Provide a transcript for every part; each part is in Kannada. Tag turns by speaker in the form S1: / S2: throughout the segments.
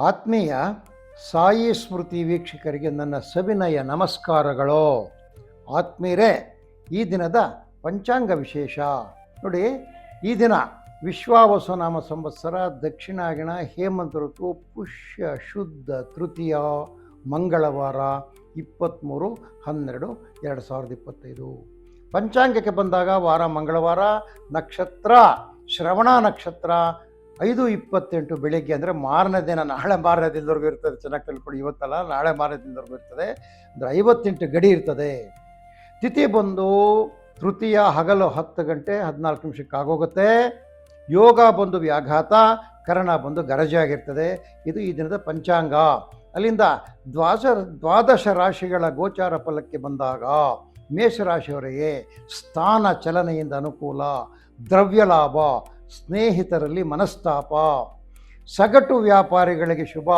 S1: ಆತ್ಮೀಯ ಸಾಯಿ ಸ್ಮೃತಿ ವೀಕ್ಷಕರಿಗೆ ನನ್ನ ಸವಿನಯ ನಮಸ್ಕಾರಗಳು. ಆತ್ಮೀಯರೇ ಈ ದಿನದ ಪಂಚಾಂಗ ವಿಶೇಷ. ನೋಡಿ, ಈ ದಿನ ವಿಶ್ವಾವಸುನಾಮ ಸಂವತ್ಸರ ದಕ್ಷಿಣಾಗಿಣ ಹೇಮಂತ ಋತು, ಪುಷ್ಯ, ಶುದ್ಧ, ತೃತೀಯ, ಮಂಗಳವಾರ ಇಪ್ಪತ್ತ್ಮೂರು ಹನ್ನೆರಡು, ಎರಡು ಸಾವಿರದ ಇಪ್ಪತ್ತೈದು. ಪಂಚಾಂಗಕ್ಕೆ ಬಂದಾಗ ವಾರ ಮಂಗಳವಾರ, ನಕ್ಷತ್ರ, ಶ್ರವಣ ನಕ್ಷತ್ರ ಐದು ಇಪ್ಪತ್ತೆಂಟು ಬೆಳಿಗ್ಗೆ ಅಂದರೆ ಮಾರನೇ ದಿನ, ನಾಳೆ ಮಾರನೇ ದಿನದವರೆಗೂ ಇರ್ತದೆ. ಚೆನ್ನಾಗಿ ತಿಳ್ಕೊಳ್ಳಿ, ಇವತ್ತಲ್ಲ, ನಾಳೆ ಮಾರನೇ ದಿನದವರೆಗೂ ಇರ್ತದೆ. ಅಂದರೆ ಐವತ್ತೆಂಟು ಗಡಿ ಇರ್ತದೆ. ತಿಥಿ ಬಂದು ತೃತೀಯ ಹಗಲು ಹತ್ತು ಗಂಟೆ ಹದಿನಾಲ್ಕು ನಿಮಿಷಕ್ಕೆ ಆಗೋಗುತ್ತೆ. ಯೋಗ ಬಂದು ವ್ಯಾಘಾತ, ಕರಣ ಬಂದು ಗರಜಾಗಿರ್ತದೆ ಇದು ಈ ದಿನದ ಪಂಚಾಂಗ. ಅಲ್ಲಿಂದ ದ್ವಾಸ ದ್ವಾದಶ ರಾಶಿಗಳ ಗೋಚಾರ ಫಲಕ್ಕೆ ಬಂದಾಗ ಮೇಷರಾಶಿಯವರಿಗೆ ಸ್ಥಾನ ಚಲನೆಯಿಂದ ಅನುಕೂಲ ದ್ರವ್ಯ ಲಾಭ ಸ್ನೇಹಿತರಲ್ಲಿ ಮನಸ್ತಾಪ. ಸಗಟು ವ್ಯಾಪಾರಿಗಳಿಗೆ ಶುಭ.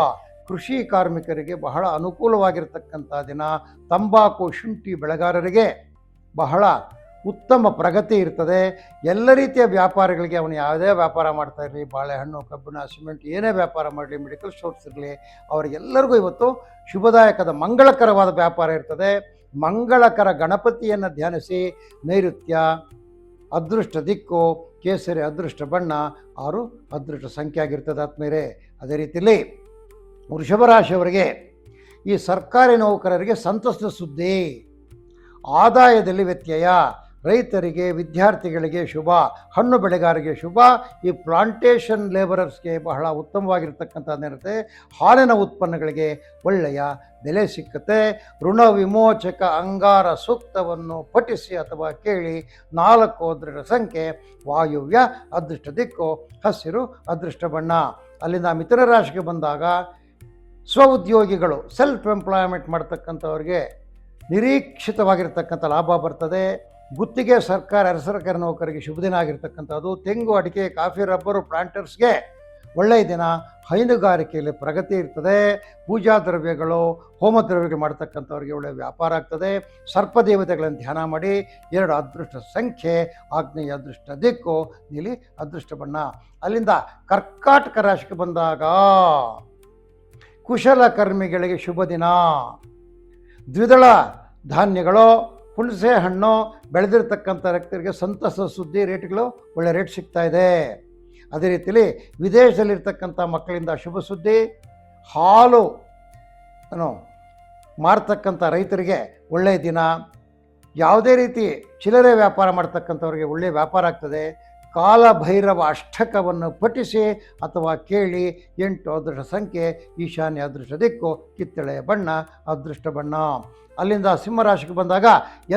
S1: ಕೃಷಿ ಕಾರ್ಮಿಕರಿಗೆ ಬಹಳ ಅನುಕೂಲವಾಗಿರತಕ್ಕಂಥ ದಿನ. ತಂಬಾಕು, ಶುಂಠಿ ಬೆಳೆಗಾರರಿಗೆ ಬಹಳ ಉತ್ತಮ ಪ್ರಗತಿ ಇರ್ತದೆ. ಎಲ್ಲ ರೀತಿಯ ವ್ಯಾಪಾರಿಗಳಿಗೆ ಅವನು ಯಾವುದೇ ವ್ಯಾಪಾರ ಮಾಡ್ತಾ ಇರಲಿ, ಬಾಳೆಹಣ್ಣು, ಕಬ್ಬಿಣ, ಸಿಮೆಂಟ್ ಏನೇ ವ್ಯಾಪಾರ ಮಾಡಲಿ, ಮೆಡಿಕಲ್ ಸ್ಟೋರ್ಸ್ ಇರಲಿ, ಅವರಿಗೆಲ್ಲರಿಗೂ ಇವತ್ತು ಶುಭದಾಯಕದ, ಮಂಗಳಕರವಾದ ವ್ಯಾಪಾರ ಇರ್ತದೆ. ಮಂಗಳಕರ ಗಣಪತಿಯನ್ನು ಧ್ಯಾನಿಸಿ ನೈಋತ್ಯ ಅದೃಷ್ಟ ದಿಕ್ಕು, ಕೇಸರಿ ಅದೃಷ್ಟ ಬಣ್ಣ, ಆರು ಅದೃಷ್ಟ ಸಂಖ್ಯೆ ಆಗಿರ್ತದೆ ಅದೇ ರೀತಿಯಲ್ಲಿ ವೃಷಭ ರಾಶಿಯವರಿಗೆ ಈ ಸರ್ಕಾರಿ ನೌಕರರಿಗೆ ಸಂತಸದ ಸುದ್ದಿ, ಆದಾಯದಲ್ಲಿ ವ್ಯತ್ಯಯ ರೈತರಿಗೆ, ವಿದ್ಯಾರ್ಥಿಗಳಿಗೆ ಶುಭ, ಹಣ್ಣು ಬೆಳೆಗಾರರಿಗೆ ಶುಭ. ಈ ಪ್ಲಾಂಟೇಷನ್ ಲೇಬರರ್ಸ್ಗೆ ಬಹಳ ಉತ್ತಮವಾಗಿರ್ತಕ್ಕಂಥದ್ದಿರುತ್ತೆ ಹಾಲಿನ ಉತ್ಪನ್ನಗಳಿಗೆ ಒಳ್ಳೆಯ ಬೆಲೆ ಸಿಕ್ಕತ್ತೆ. ಋಣ ವಿಮೋಚಕ ಅಂಗಾರ ಸೂಕ್ತವನ್ನು ಪಠಿಸಿ ಅಥವಾ ಕೇಳಿ ನಾಲ್ಕು ಅದರ ಸಂಖ್ಯೆ, ವಾಯುವ್ಯ, ಅದೃಷ್ಟ ದಿಕ್ಕು, ಹಸಿರು, ಅದೃಷ್ಟ ಬಣ್ಣ. ಅಲ್ಲಿಂದ ಮಿಥುನ ರಾಶಿಗೆ ಬಂದಾಗ ಸ್ವ ಉದ್ಯೋಗಿಗಳು ಸೆಲ್ಫ್ ಎಂಪ್ಲಾಯ್ಮೆಂಟ್ ಮಾಡ್ತಕ್ಕಂಥವ್ರಿಗೆ ನಿರೀಕ್ಷಿತವಾಗಿರ್ತಕ್ಕಂಥ ಲಾಭ ಬರ್ತದೆ. ಗುತ್ತಿಗೆ ಸರ್ಕಾರ ಅರೆ ಸರ್ಕಾರಿ ನೌಕರಿಗೆ ಶುಭ ದಿನ ಆಗಿರ್ತಕ್ಕಂಥದ್ದು. ತೆಂಗು, ಅಡಿಕೆ, ಕಾಫಿ, ರಬ್ಬರು, ಪ್ಲಾಂಟರ್ಸ್ಗೆ ಒಳ್ಳೆಯ ದಿನ. ಹೈನುಗಾರಿಕೆಯಲ್ಲಿ ಪ್ರಗತಿ ಇರ್ತದೆ. ಪೂಜಾ ದ್ರವ್ಯಗಳು, ಹೋಮ ದ್ರವ್ಯಗಳು ಮಾಡ್ತಕ್ಕಂಥವ್ರಿಗೆ ಒಳ್ಳೆಯ ವ್ಯಾಪಾರ ಆಗ್ತದೆ. ಸರ್ಪದೇವತೆಗಳನ್ನು ಧ್ಯಾನ ಮಾಡಿ. ಎರಡು ಅದೃಷ್ಟ ಸಂಖ್ಯೆ, ಆಗ್ನೇಯ ಅದೃಷ್ಟ ದಿಕ್ಕು, ನೀಲಿ ಅದೃಷ್ಟ ಬಣ್ಣ. ಅಲ್ಲಿಂದ ಕರ್ಕಾಟಕ ರಾಶಿಗೆ ಬಂದಾಗ ಕುಶಲಕರ್ಮಿಗಳಿಗೆ ಶುಭ ದಿನ. ದ್ವಿದಳ ಧಾನ್ಯಗಳು ಹುಣಸೆ ಹಣ್ಣು ಬೆಳೆದಿರ್ತಕ್ಕಂಥ ರೈತರಿಗೆ ಸಂತಸ ಸುದ್ದಿ ರೇಟ್ಗಳು ಒಳ್ಳೆ ರೇಟ್ ಸಿಗ್ತಾ ಇದೆ. ಅದೇ ರೀತಿಯಲ್ಲಿ ವಿದೇಶದಲ್ಲಿರ್ತಕ್ಕಂಥ ಮಕ್ಕಳಿಂದ ಶುಭ ಸುದ್ದಿ, ಹಾಲು ಏನು ಮಾರತಕ್ಕಂಥ ರೈತರಿಗೆ ಒಳ್ಳೆಯ ದಿನ. ಯಾವುದೇ ರೀತಿ ಚಿಲ್ಲರೆ ವ್ಯಾಪಾರ ಮಾಡ್ತಕ್ಕಂಥವ್ರಿಗೆ ಒಳ್ಳೆಯ ವ್ಯಾಪಾರ ಆಗ್ತದೆ. ಕಾಲಭೈರವ ಅಷ್ಟಕವನ್ನು ಪಠಿಸಿ ಅಥವಾ ಕೇಳಿ ಎಂಟು ಅದೃಷ್ಟ ಸಂಖ್ಯೆ ಈಶಾನ್ಯ ಅದೃಷ್ಟ ದಿಕ್ಕು, ಕಿತ್ತಳೆ ಬಣ್ಣ, ಅದೃಷ್ಟ ಬಣ್ಣ. ಅಲ್ಲಿಂದ ಸಿಂಹರಾಶಿಗೆ ಬಂದಾಗ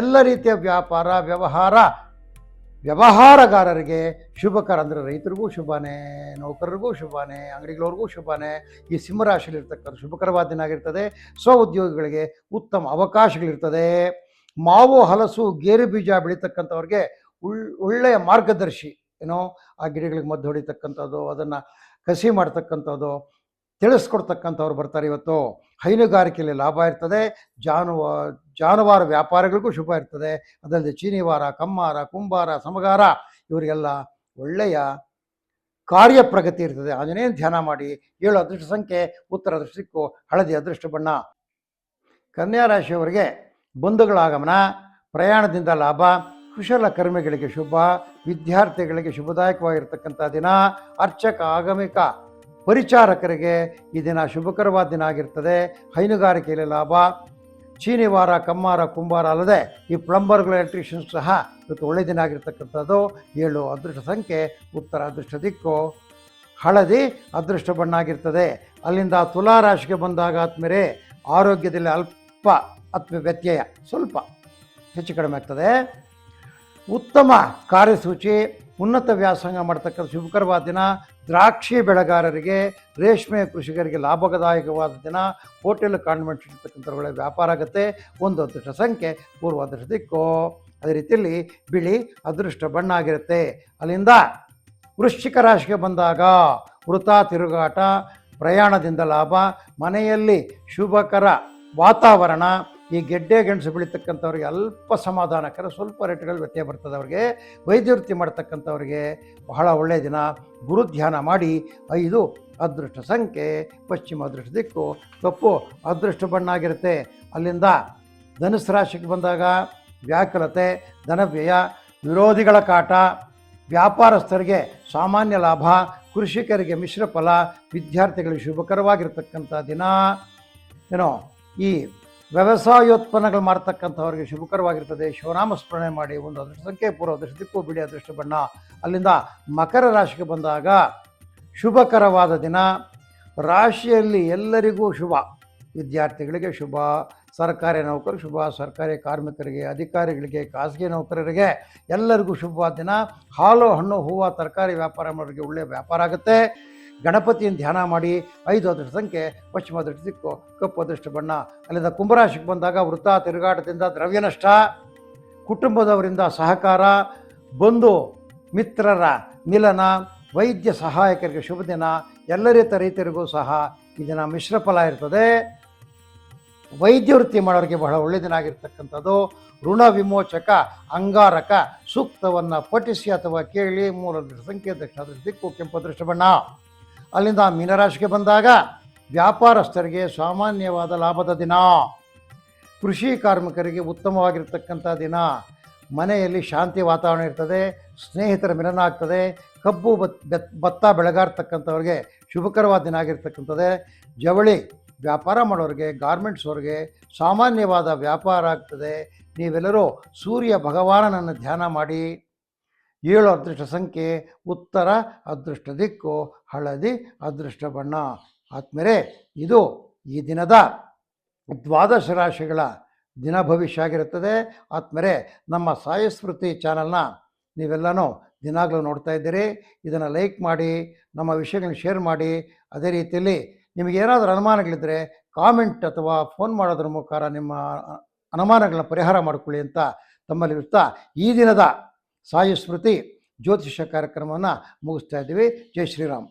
S1: ಎಲ್ಲ ರೀತಿಯ ವ್ಯಾಪಾರ, ವ್ಯವಹಾರ, ವ್ಯವಹಾರಗಾರರಿಗೆ ಶುಭಕರ ಅಂದರೆ ರೈತರಿಗೂ ಶುಭನೇ, ನೌಕರರಿಗೂ ಶುಭನೇ, ಅಂಗಡಿಗಳವ್ರಿಗೂ ಶುಭನೇ. ಈ ಸಿಂಹರಾಶಿಯಲ್ಲಿರ್ತಕ್ಕಂಥ ಶುಭಕರವಾದ ದಿನ ಆಗಿರ್ತದೆ. ಸ್ವ ಉದ್ಯೋಗಿಗಳಿಗೆ ಉತ್ತಮ ಅವಕಾಶಗಳಿರ್ತದೆ. ಮಾವು, ಹಲಸು ಗೇರು ಬೀಜ ಬೆಳೀತಕ್ಕಂಥವ್ರಿಗೆ ಉಳ್, ಒಳ್ಳೆಯ ಮಾರ್ಗದರ್ಶಿ. ಏನೋ ಆ ಗಿಡಗಳಿಗೆ ಮದ್ದು ಹೊಡಿತಕ್ಕಂಥದ್ದು, ಅದನ್ನು ಕಸಿ ಮಾಡ್ತಕ್ಕಂಥದ್ದು, ತಿಳಿಸ್ಕೊಡ್ತಕ್ಕಂಥವ್ರು ಬರ್ತಾರೆ ಇವತ್ತು. ಹೈನುಗಾರಿಕೆಯಲ್ಲಿ ಲಾಭ ಇರ್ತದೆ, ಜಾನುವ, ಜಾನುವಾರು ವ್ಯಾಪಾರಿಗಳಿಗೂ ಶುಭ ಇರ್ತದೆ. ಅದಲ್ಲದೆ ಚೀನಿವಾರ, ಕಮ್ಮಾರ, ಕುಂಬಾರ, ಸಮಗಾರ, ಇವರಿಗೆಲ್ಲ ಒಳ್ಳೆಯ ಕಾರ್ಯ ಪ್ರಗತಿ ಇರ್ತದೆ. ಆಂಜನೇಯನ ಧ್ಯಾನ ಮಾಡಿ, ಏಳು ಅದೃಷ್ಟ ಸಂಖ್ಯೆ, ಉತ್ತರ ಅದೃಷ್ಟಕ್ಕೂ ಹಳದಿ ಅದೃಷ್ಟ ಬಣ್ಣ. ಕನ್ಯಾ ರಾಶಿಯವರಿಗೆ ಬಂಧುಗಳ ಆಗಮನ ಪ್ರಯಾಣದಿಂದ ಲಾಭ. ಕುಶಲ ಕರ್ಮಿಗಳಿಗೆ ಶುಭ, ವಿದ್ಯಾರ್ಥಿಗಳಿಗೆ ಶುಭದಾಯಕವಾಗಿರ್ತಕ್ಕಂಥ ದಿನ, ಅರ್ಚಕ, ಆಗಮಿಕ, ಪರಿಚಾರಕರಿಗೆ ಈ ದಿನ ಶುಭಕರವಾದ ದಿನ ಆಗಿರ್ತದೆ. ಹೈನುಗಾರಿಕೆಯಲ್ಲಿ ಲಾಭ, ಚೀನಿವಾರ, ಕಮ್ಮಾರ, ಕುಂಬಾರ ಅಲ್ಲದೆ ಈ ಪ್ಲಂಬರ್ಗಳ, ಎಲೆಕ್ಟ್ರಿಷಿಯನ್ಸ್ ಸಹ ಇವತ್ತು ಒಳ್ಳೆಯ ದಿನ ಆಗಿರ್ತಕ್ಕಂಥದ್ದು. ಏಳು ಅದೃಷ್ಟ ಸಂಖ್ಯೆ, ಉತ್ತರ ಅದೃಷ್ಟ ದಿಕ್ಕು, ಹಳದಿ ಅದೃಷ್ಟ ಬಣ್ಣ ಆಗಿರ್ತದೆ. ಅಲ್ಲಿಂದ ತುಲಾ ರಾಶಿಗೆ ಬಂದಾಗ ಆತ್ಮೇಲೆ ಆರೋಗ್ಯದಲ್ಲಿ ಅಲ್ಪ ಅಥವಾ ವ್ಯತ್ಯಯ ಸ್ವಲ್ಪ ಹೆಚ್ಚು ಕಡಿಮೆ ಆಗ್ತದೆ. ಉತ್ತಮ ಕಾರ್ಯಸೂಚಿ, ಉನ್ನತ ವ್ಯಾಸಂಗ ಮಾಡ್ತಕ್ಕಂಥ ಶುಭಕರವಾದ ದಿನ, ದ್ರಾಕ್ಷಿ ಬೆಳೆಗಾರರಿಗೆ ರೇಷ್ಮೆ ಕೃಷಿಕರಿಗೆ ಲಾಭದಾಯಕವಾದ ದಿನ, ಹೋಟೆಲ್ ಕಾನ್ವೆಂಟ್ ಇರ್ತಕ್ಕಂಥವುಗಳ ವ್ಯಾಪಾರ ಆಗುತ್ತೆ. ಒಂದು ಅದೃಷ್ಟ ಸಂಖ್ಯೆ ಪೂರ್ವ ಅದೃಷ್ಟ ದಿಕ್ಕು. ಅದೇ ರೀತಿಯಲ್ಲಿ ಬಿಳಿ ಅದೃಷ್ಟ ಬಣ್ಣ ಆಗಿರುತ್ತೆ. ಅಲ್ಲಿಂದ ವೃಶ್ಚಿಕ ರಾಶಿಗೆ ಬಂದಾಗ ವೃತ ತಿರುಗಾಟ, ಪ್ರಯಾಣದಿಂದ ಲಾಭ, ಮನೆಯಲ್ಲಿ ಶುಭಕರ ವಾತಾವರಣ ಈ ಗೆಡ್ಡೆ ಗೆಣಸು ಬೆಳೀತಕ್ಕಂಥವ್ರಿಗೆ ಅಲ್ಪ ಸಮಾಧಾನಕರ, ಸ್ವಲ್ಪ ರೇಟ್ಗಳು ವ್ಯತ್ಯಯ ಬರ್ತದೆ ಅವ್ರಿಗೆ. ವೈದ್ಯವೃತ್ತಿ ಮಾಡ್ತಕ್ಕಂಥವ್ರಿಗೆ ಬಹಳ ಒಳ್ಳೆಯ ದಿನ. ಗುರು ಧ್ಯಾನ ಮಾಡಿ, ಐದು ಅದೃಷ್ಟ ಸಂಖ್ಯೆ, ಪಶ್ಚಿಮ ಅದೃಷ್ಟ ದಿಕ್ಕು ತಪ್ಪು ಅದೃಷ್ಟ ಬಣ್ಣ ಆಗಿರುತ್ತೆ ಅಲ್ಲಿಂದ ಧನುಸು ರಾಶಿಗೆ ಬಂದಾಗ ವ್ಯಾಕುಲತೆ, ಧನವ್ಯಯ, ವಿರೋಧಿಗಳ ಕಾಟ, ವ್ಯಾಪಾರಸ್ಥರಿಗೆ ಸಾಮಾನ್ಯ ಲಾಭ, ಕೃಷಿಕರಿಗೆ ಮಿಶ್ರ ಫಲ, ವಿದ್ಯಾರ್ಥಿಗಳಿಗೆ ಶುಭಕರವಾಗಿರ್ತಕ್ಕಂಥ ದಿನ. ಏನೋ ಈ ವ್ಯವಸಾಯೋತ್ಪನ್ನಗಳು ಮಾಡ್ತಕ್ಕಂಥವ್ರಿಗೆ ಶುಭಕರವಾಗಿರ್ತದೆ. ಶಿವನಾಮ ಸ್ಮರಣೆ ಮಾಡಿ ಒಂದು ಅದೃಷ್ಟ ಸಂಖ್ಯೆ ಪೂರ್ವ ಅದೃಷ್ಟ, ದಿಕ್ಕು, ಬಿಳಿ ಅದೃಷ್ಟ, ಬಣ್ಣ. ಅಲ್ಲಿಂದ ಮಕರ ರಾಶಿಗೆ ಬಂದಾಗ ಶುಭಕರವಾದ ದಿನ. ರಾಶಿಯಲ್ಲಿ ಎಲ್ಲರಿಗೂ ಶುಭ. ವಿದ್ಯಾರ್ಥಿಗಳಿಗೆ ಶುಭ, ಸರ್ಕಾರಿ ನೌಕರರು ಶುಭ, ಸರ್ಕಾರಿ ಕಾರ್ಮಿಕರಿಗೆ, ಅಧಿಕಾರಿಗಳಿಗೆ, ಖಾಸಗಿ ನೌಕರರಿಗೆ ಎಲ್ಲರಿಗೂ ಶುಭವಾದ ದಿನ. ಹಾಲು, ಹಣ್ಣು, ಹೂವು, ತರಕಾರಿ ವ್ಯಾಪಾರ ಮಾಡೋರಿಗೆ ಒಳ್ಳೆಯ ವ್ಯಾಪಾರ ಆಗುತ್ತೆ. ಗಣಪತಿಯನ್ನು ಧ್ಯಾನ ಮಾಡಿ ಐದು ಅದೃಷ್ಟ ಸಂಖ್ಯೆ, ಪಶ್ಚಿಮ ಅದೃಷ್ಟ ದಿಕ್ಕು ಕಪ್ಪು ಅದೃಷ್ಟ ಬಣ್ಣ, ಅಲ್ಲಿಂದ ಕುಂಭರಾಶಿಗೆ ಬಂದಾಗ ವೃತ್ತ, ತಿರುಗಾಟದಿಂದ ದ್ರವ್ಯ ನಷ್ಟ, ಕುಟುಂಬದವರಿಂದ ಸಹಕಾರ, ಬಂಧು ಮಿತ್ರರ ಮಿಲನ ವೈದ್ಯ ಸಹಾಯಕರಿಗೆ ಶುಭ ದಿನ ಎಲ್ಲ ರೀತಿಯ ರೈತರಿಗೂ ಸಹ ಈ ದಿನ ಮಿಶ್ರ ಫಲ ಇರ್ತದೆ. ವೈದ್ಯ ವೃತ್ತಿ ಮಾಡೋರಿಗೆ ಬಹಳ ಒಳ್ಳೆಯ ದಿನ ಆಗಿರ್ತಕ್ಕಂಥದ್ದು. ಋಣ ವಿಮೋಚಕ, ಅಂಗಾರಕ, ಸೂಕ್ತವನ್ನು ಪಠಿಸಿ ಅಥವಾ ಕೇಳಿ ಮೂಲ ಸಂಖ್ಯೆ, ದಕ್ಷಿಣ ದಿಕ್ಕು ಕೆಂಪು ದೃಷ್ಟಿ ಬಣ್ಣ. ಅಲ್ಲಿಂದ ಮೀನರಾಶಿಗೆ ಬಂದಾಗ ವ್ಯಾಪಾರಸ್ಥರಿಗೆ ಸಾಮಾನ್ಯವಾದ ಲಾಭದ ದಿನ. ಕೃಷಿ ಕಾರ್ಮಿಕರಿಗೆ ಉತ್ತಮವಾಗಿರ್ತಕ್ಕಂಥ ದಿನ. ಮನೆಯಲ್ಲಿ ಶಾಂತಿ ವಾತಾವರಣ ಇರ್ತದೆ, ಸ್ನೇಹಿತರ ಮಿಲನ ಆಗ್ತದೆ, ಕಬ್ಬು ಬತ್, ಭತ್ತ ಬೆಳಗಾರ್ತಕ್ಕಂಥವ್ರಿಗೆ ಶುಭಕರವಾದ ದಿನ ಆಗಿರ್ತಕ್ಕಂಥದ್ದೇ. ಜವಳಿ ವ್ಯಾಪಾರ ಮಾಡೋರಿಗೆ, ಗಾರ್ಮೆಂಟ್ಸ್ ಅವ್ರಿಗೆ ಸಾಮಾನ್ಯವಾದ ವ್ಯಾಪಾರ ಆಗ್ತದೆ. ನೀವೆಲ್ಲರೂ ಸೂರ್ಯ ಭಗವಾನನನ್ನು ಧ್ಯಾನ ಮಾಡಿ. ಏಳು ಅದೃಷ್ಟ ಸಂಖ್ಯೆ, ಉತ್ತರ ಅದೃಷ್ಟ ದಿಕ್ಕು, ಹಳದಿ ಅದೃಷ್ಟ ಬಣ್ಣ. ಆದ್ಮೇಲೆ ಇದು ಈ ದಿನದ ದ್ವಾದಶ ರಾಶಿಗಳ ದಿನ ಭವಿಷ್ಯ ಆಗಿರುತ್ತದೆ. ಆದ್ಮೇಲೆ ನಮ್ಮ ಸಾಯಸ್ಮೃತಿ ಚಾನಲ್ನ ನೀವೆಲ್ಲನೂ ದಿನಾಗಲೂ ನೋಡ್ತಾ ಇದ್ದೀರಿ. ಇದನ್ನು ಲೈಕ್ ಮಾಡಿ, ನಮ್ಮ ವಿಷಯಗಳನ್ನ ಶೇರ್ ಮಾಡಿ. ಅದೇ ರೀತಿಯಲ್ಲಿ ನಿಮಗೇನಾದರೂ ಅನುಮಾನಗಳಿದ್ದರೆ ಕಾಮೆಂಟ್ ಅಥವಾ ಫೋನ್ ಮಾಡೋದ್ರ ಮುಖಾಂತರ ನಿಮ್ಮ ಅನುಮಾನಗಳನ್ನ ಪರಿಹಾರ ಮಾಡಿಕೊಳ್ಳಿ ಅಂತ ತಮ್ಮಲ್ಲಿ ಇರ್ತಾ ಈ ದಿನದ ಸಾಯಿ ಸ್ಮೃತಿ ಜ್ಯೋತಿಷ ಕಾರ್ಯಕ್ರಮವನ್ನು ಮುಗಿಸ್ತಾ ಇದ್ದೀವಿ. ಜೈ ಶ್ರೀರಾಮ್.